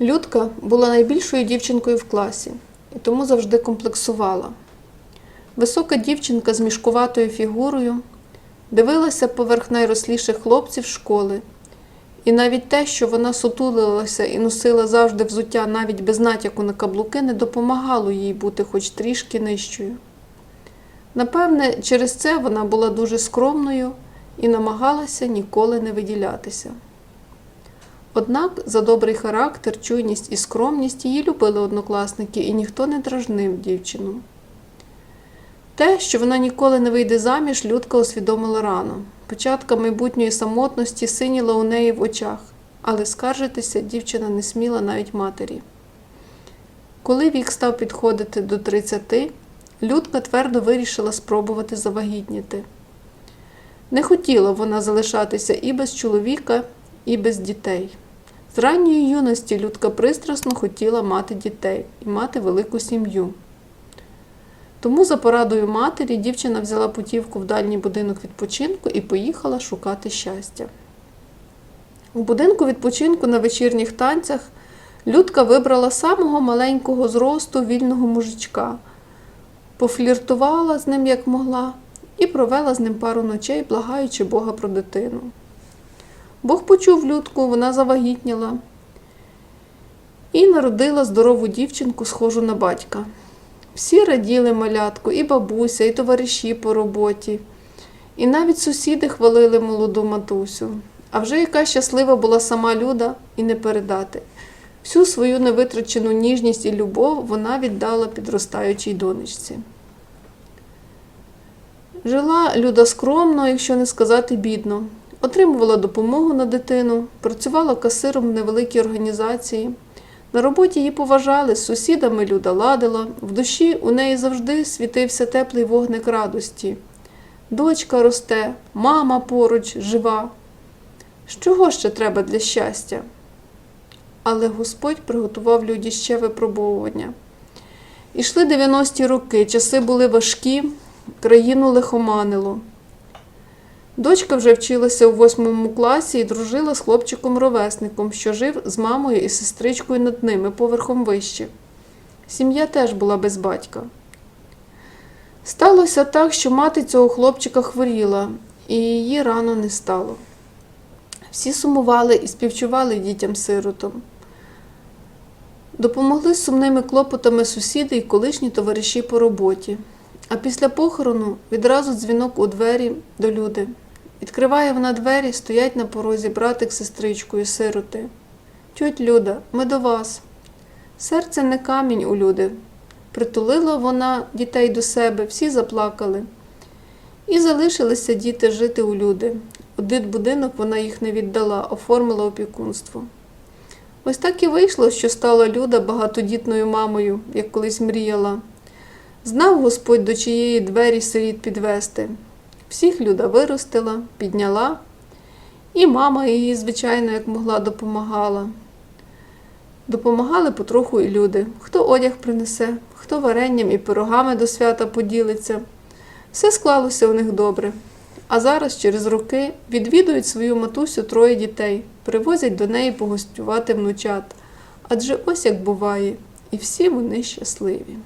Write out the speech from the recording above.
Людка була найбільшою дівчинкою в класі і тому завжди комплексувала. Висока дівчинка з мішкуватою фігурою дивилася поверх найросліших хлопців школи, і навіть те, що вона сутулилася і носила завжди взуття навіть без натяку на каблуки, не допомагало їй бути хоч трішки нижчою. Напевне, через це вона була дуже скромною і намагалася ніколи не виділятися. Однак за добрий характер, чуйність і скромність її любили однокласники, і ніхто не дражнив дівчину. Те, що вона ніколи не вийде заміж, Людка усвідомила рано. Початка майбутньої самотності синіла у неї в очах, але скаржитися дівчина не сміла навіть матері. Коли вік став підходити до 30, Людка твердо вирішила спробувати завагітніти. Не хотіла вона залишатися і без чоловіка, і без дітей. З ранньої юності Людка пристрасно хотіла мати дітей і мати велику сім'ю. Тому, за порадою матері, дівчина взяла путівку в дальній будинок відпочинку і поїхала шукати щастя. У будинку відпочинку на вечірніх танцях Людка вибрала самого маленького зросту вільного мужичка, пофліртувала з ним як могла і провела з ним пару ночей, благаючи Бога про дитину. Бог почув Людку, вона завагітніла і народила здорову дівчинку, схожу на батька. Всі раділи малятку, і бабуся, і товариші по роботі, і навіть сусіди хвалили молоду матусю. А вже яка щаслива була сама Люда і не передати. Всю свою невитрачену ніжність і любов вона віддала підростаючій донечці. Жила Люда скромно, якщо не сказати бідно. Отримувала допомогу на дитину, працювала касиром в невеликій організації. На роботі її поважали, з сусідами Люда ладила, в душі у неї завжди світився теплий вогник радості. Дочка росте, мама поруч, жива. Чого ще треба для щастя? Але Господь приготував люді ще випробовування. Ішли 90-ті роки, часи були важкі, країну лихоманило. Дочка вже вчилася у восьмому класі і дружила з хлопчиком-ровесником, що жив з мамою і сестричкою над ними поверхом вище. Сім'я теж була без батька. Сталося так, що мати цього хлопчика хворіла, і її рано не стало. Всі сумували і співчували дітям-сиротам. Допомогли з сумними клопотами сусіди і колишні товариші по роботі. А після похорону відразу дзвінок у двері до люди. Відкриває вона двері, стоять на порозі братик з сестричкою, сироти. Тьоть Люда, ми до вас. Серце не камінь у люди. Притулила вона дітей до себе, всі заплакали. І залишилися діти жити у люди. У дитбудинок вона їх не віддала, оформила опікунство. Ось так і вийшло, що стала Люда багатодітною мамою, як колись мріяла. Знав Господь, до чиєї двері сиріт підвести. Всіх Люда виростила, підняла, і мама її, звичайно, як могла, допомагала. Допомагали потроху і люди. Хто одяг принесе, хто варенням і пирогами до свята поділиться. Все склалося у них добре. А зараз, через роки, відвідують свою матусю троє дітей, привозять до неї погостювати внучат. Адже ось як буває, і всі вони щасливі.